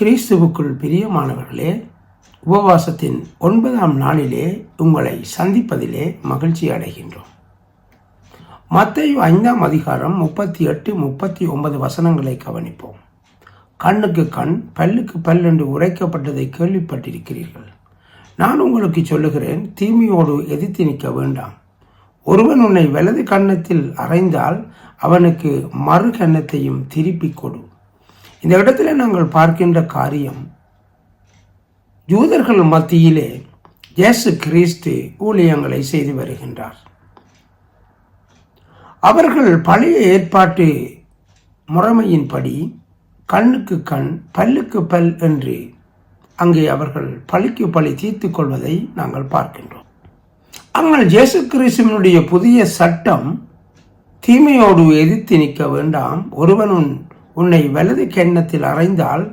கிறிஸ்துவுக்குள் பிரியமானவர்களே உபவாசத்தின் ஒன்பதாம் நாளிலே உங்களை சந்திப்பதிலே மகிழ்ச்சி அடைகின்றோம். மத்தேயு ஐந்தாம் அதிகாரம் முப்பத்தி எட்டு முப்பத்தி ஒன்பது வசனங்களை கவனிப்போம். கண்ணுக்கு கண் பல்லுக்கு பல் என்று உரைக்கப்பட்டதை கேள்விப்பட்டிருக்கிறீர்கள். நான் உங்களுக்கு சொல்லுகிறேன் தீமையோடு எதிர்த்து நிற்க வேண்டாம். ஒருவன் உன்னை வலது கன்னத்தில் அறைந்தால் அவனுக்கு மறு கன்னத்தையும் திருப்பிக் கொடு. இந்த இடத்துல நாங்கள் பார்க்கின்ற காரியம் யூதர்கள் மத்தியிலே இயேசு கிறிஸ்து ஊழியங்களை செய்து வருகின்றார். அவர்கள் பழைய ஏற்பாட்டு முறைமையின்படி கண்ணுக்கு கண் பல்லுக்கு பல் என்று அங்கே அவர்கள் பழிக்கு பழி தீர்த்து கொள்வதை நாங்கள் பார்க்கின்றோம். ஆனால் இயேசு கிறிஸ்துவனுடைய புதிய சட்டம் தீமையோடு எதிர்த்து நிற்க வேண்டாம். ஒருவனும் உன்னை வலது கன்னத்தில் அறைந்தால்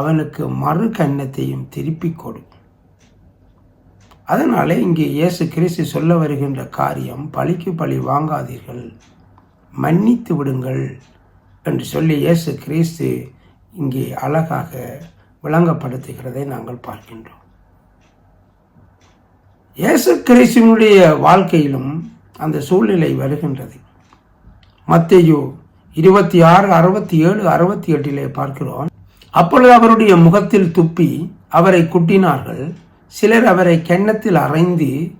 அவனுக்கு மறு கன்னத்தையும் திருப்பிக் கொடு. அதனாலே இங்கே இயேசு கிறிஸ்து சொல்ல வருகின்ற காரியம் பழிக்கு பழி வாங்காதீர்கள் மன்னித்து விடுங்கள் என்று சொல்லி இயேசு கிறிஸ்து இங்கே அழகாக விளங்கப்படுத்துகிறதை நாங்கள் பார்க்கின்றோம். இயேசு கிறிஸ்துவனுடைய வாழ்க்கையிலும் அந்த சூழ்நிலை வருகின்றது. மத்தையோ இருபத்தி ஆறு அறுபத்தி ஏழு அறுபத்தி எட்டிலே பார்க்கிறோம். அப்பொழுது அவருடைய முகத்தில் துப்பி அவரை குட்டினார்கள். சிலர் அவரை கென்னத்தில் அறைந்து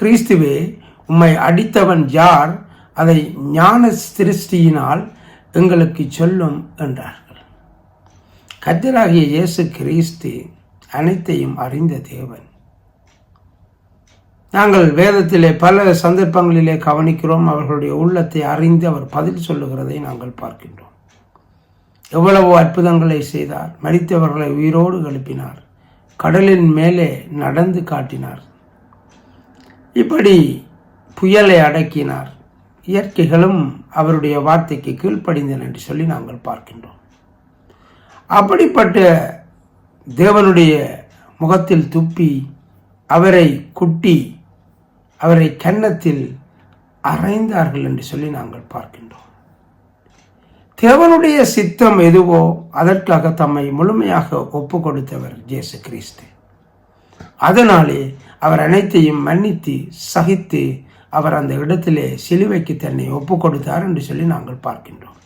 கிறிஸ்துவே உம்மை அடித்தவன் யார்? அதை ஞான திருஷ்டியினால் எங்களுக்கு சொல்லும் என்றார்கள். கத்தராகிய இயேசு கிறிஸ்து அனைத்தையும் அறிந்த தேவன். நாங்கள் வேதத்திலே பல சந்தர்ப்பங்களிலே கவனிக்கிறோம். அவர்களுடைய உள்ளத்தை அறிந்து அவர் பதில் சொல்லுகிறதை நாங்கள் பார்க்கின்றோம். எவ்வளவோ அற்புதங்களை செய்தார். மறித்தவர்களை உயிரோடு எழுப்பினார். கடலின் மேலே நடந்து காட்டினார். இப்படி புயலை அடக்கினார். இயற்கைகளும் அவருடைய வார்த்தைக்கு கீழ்ப்படிந்தன என்று சொல்லி நாங்கள் பார்க்கின்றோம். அப்படிப்பட்ட தேவனுடைய முகத்தில் துப்பி அவரை குட்டி அவரை கன்னத்தில் அறைந்தார்கள் என்று சொல்லி நாங்கள் பார்க்கின்றோம். தேவனுடைய சித்தம் எதுவோ அதற்காக தம்மை முழுமையாக ஒப்பு கொடுத்தவர் ஜேசு கிறிஸ்து. அதனாலே அவர் அனைத்தையும் மன்னித்து சகித்து அவர் அந்த இடத்திலே சிலுவைக்கு தன்னை ஒப்பு கொடுத்தார் என்று சொல்லி நாங்கள் பார்க்கின்றோம்.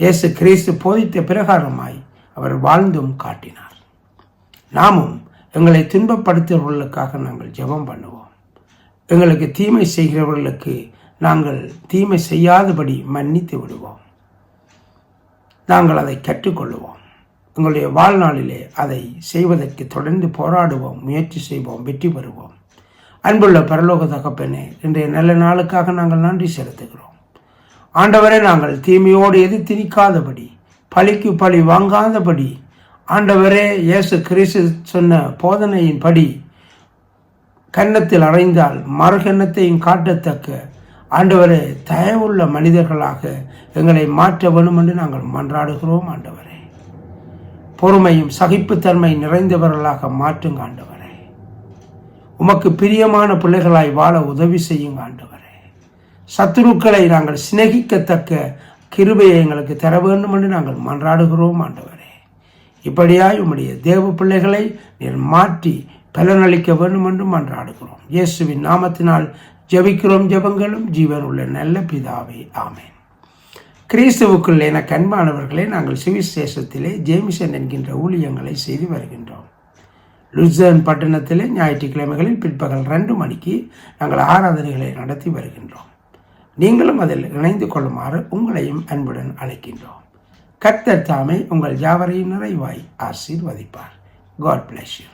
இயேசு கிறிஸ்து போதித்த பிரகாரமாய் அவர் வாழ்ந்தும் காட்டினார். நாமும் எங்களை துன்பப்படுத்துகிறவர்களுக்காக நாங்கள் ஜெபம் பண்ணுவோம். எங்களுக்கு தீமை செய்கிறவர்களுக்கு நாங்கள் தீமை செய்யாதபடி மன்னித்து விடுவோம். நாங்கள் அதை கற்றுக்கொள்வோம் எங்களுடைய வாழ்நாளிலே அதை செய்வதற்கு தொடர்ந்து போராடுவோம் முயற்சி செய்வோம் வெற்றி பெறுவோம். அன்புள்ள பரலோக தகப்பனே இன்றைய நல்ல நாளுக்காக நாங்கள் நன்றி செலுத்துகிறோம். ஆண்டவரை நாங்கள் தீமையோடு எது நிற்காதபடி பழிக்கு பழி வாங்காதபடி ஆண்டவரே இயேசு கிறிஸ்து சொன்ன போதனையின்படி கன்னத்தில் அறைந்தால் மறுகன்னத்தையும் காட்டத்தக்க ஆண்டவரே தயவுள்ள மனிதர்களாக எங்களை மாற்ற வேணும் என்று நாங்கள் மன்றாடுகிறோம் ஆண்டவரே. பொறுமையும் சகிப்புத்தன்மை நிறைந்தவர்களாக மாற்றுங்க ஆண்டவரே. உமக்கு பிரியமான பிள்ளைகளாய் வாழ உதவி செய்யுங்க ஆண்டவரே. சத்துருக்களை நாங்கள் சிநேகிக்கத்தக்க கிருபையை எங்களுக்கு தர வேண்டும் என்று நாங்கள் மன்றாடுகிறோம் ஆண்டவரே. இப்படியாய் உம்முடைய தேவ பிள்ளைகளை நீர் மாற்றி பலனளிக்க வேண்டும் என்று மன்றாடுகிறோம். இயேசுவின் நாமத்தினால் ஜெபிக்கிறோம் ஜெபங்களும் ஜீவன் உள்ள நல்ல பிதாவே ஆமேன். கிறிஸ்துவுக்குள்ளே என கண்பானவர்களே நாங்கள் சிவிசேஷத்திலே ஜேமிசன் என்கின்ற ஊழியங்களை செய்து வருகின்றோம். லுசர்ன் பட்டணத்திலே ஞாயிற்றுக்கிழமைகளில் பிற்பகல் ரெண்டு மணிக்கு நாங்கள் ஆராதனைகளை நடத்தி வருகின்றோம். நீங்களும் அதில் இணைந்து கொள்ளுமாறு உங்களையும் அன்புடன் அழைக்கின்றோம். கர்த்தர் தாமே உங்கள் யாவரையும் நிறைவாய் ஆசீர்வதிப்பார். God bless you